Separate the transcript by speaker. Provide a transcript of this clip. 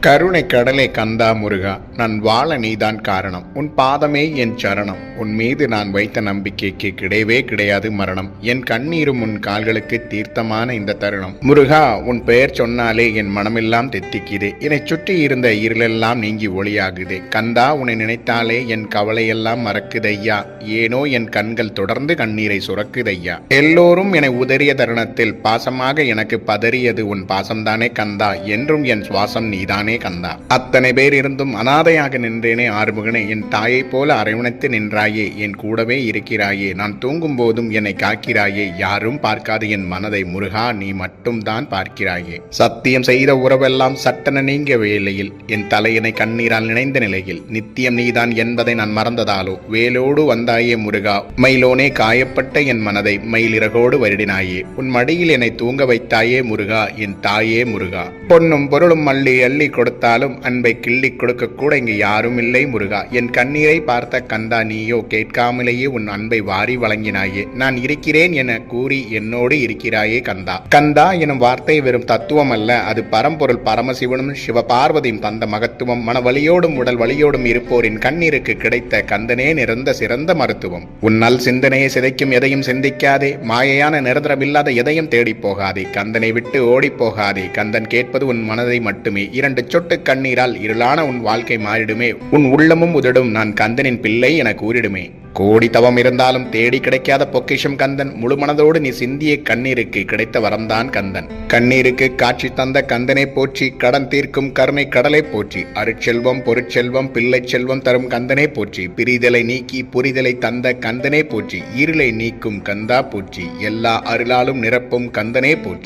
Speaker 1: கருணை கடலை கந்தா முருகா நான் வாழ நீதான் காரணம். உன் பாதமே என் சரணம். உன் மீது நான் வைத்த நம்பிக்கைக்கு கிடையவே கிடையாது மரணம். என் கண்ணீரும் உன் கால்களுக்கு தீர்த்தமான இந்த தருணம். முருகா உன் பெயர் சொன்னாலே என் மனமெல்லாம் தெத்திக்குது. என்னை சுற்றி இருந்த இருளெல்லாம் நீங்கி ஒளியாகுதே. கந்தா உன்னை நினைத்தாலே என் கவலையெல்லாம் மறக்குதையா. ஏனோ என் கண்கள் தொடர்ந்து கண்ணீரை சுரக்குதையா. எல்லோரும் என்னை உதறிய தருணத்தில் பாசமாக எனக்கு பதறியது உன் பாசம்தானே கந்தா. என்றும் என் சுவாசம் நீதானே கந்தா. அத்தனை பேர் இருந்தும் அனாதையாக நின்றேனே ஆறுமுகனே. என் தாயைப் போல அரவணைத்து நின்றாயே. என் கூடவே இருக்கிறாயே. நான் தூங்கும் போதும் என்னை காக்கிறாயே. யாரும் பார்க்காத என் மனதை. முருகா நீ மட்டும்தான் பார்க்கிறாயே. சத்தியம் செய்த உறவெல்லாம் சட்டன நீங்க வேளையில் என் தலையினை கண்ணீரால் நினைந்த நிலையில் நித்தியம் நீதான் என்பதை நான் மறந்ததாலோ? வேலோடு வந்தாயே முருகா மயிலோனே காயப்பட்ட என் மனதை மயிலிறகோடு வருடினாயே. உன் மடியில் என்னை தூங்க வைத்தாயே முருகா என் தாயே முருகா. பொன்னும் பொருளும் அள்ளி அள்ளி கொடுத்தாலும் அன்பை கிள்ளி கொடுக்க கூட இங்கு யாரும் இல்லை முருகா. என் கண்ணீரை பார்த்த கந்தா நீயோ கேட்காமலேயே உன் அன்பை வாரி வழங்கினாயே. நான் இருக்கிறேன் என கூறி என்னோடு இருக்கிறாயே கந்தா. கந்தா எனும் வார்த்தை வெறும் தத்துவம் அல்ல அது பரம்பொருள் பரமசிவனும் சிவபார்வதியும் தந்த மகத்துவம். மனவலியோடும் உடல் வலியோடும் இருப்போரின் கண்ணீருக்கு கிடைத்த கந்தனே நிறந்த சிறந்த மருத்துவம். உன்னல் சிந்தனையை சிதைக்கும் எதையும் சிந்திக்காதே மாயையான நிரந்தரமில்லாத எதையும் தேடி போகாதே. கந்தனை விட்டு ஓடி போகாதே. கந்தன் கேட்பது உன் மனதை மட்டும் மட்டுமே இரண்டு சொட்டு கண்ணீரால் இருளான உன் வாழ்க்கை மாறிடுமே. உன் உள்ளமும் உதடும் நான் கந்தனின் பிள்ளை என கூறிடுமே. கோடி தவம் இருந்தாலும் தேடி கிடைக்காத பொக்கிஷம் கந்தன். முழு மனதோடு நீ சிந்திய கண்ணீருக்கு கிடைத்த வரம்தான் கந்தன். கண்ணீருக்கு காட்சி தந்த கந்தனை போற்றி கடன் தீர்க்கும் கருணை கடலை போற்றி. அருட்செல்வம் பொருட்செல்வம் பிள்ளை செல்வம் தரும் கந்தனை போற்றி. பிரிதலை நீக்கி புரிதலை தந்த கந்தனை போற்றி. இருளை நீக்கும் கந்தா போற்றி. எல்லா அருளாலும் நிரப்பும் கந்தனே போற்றி.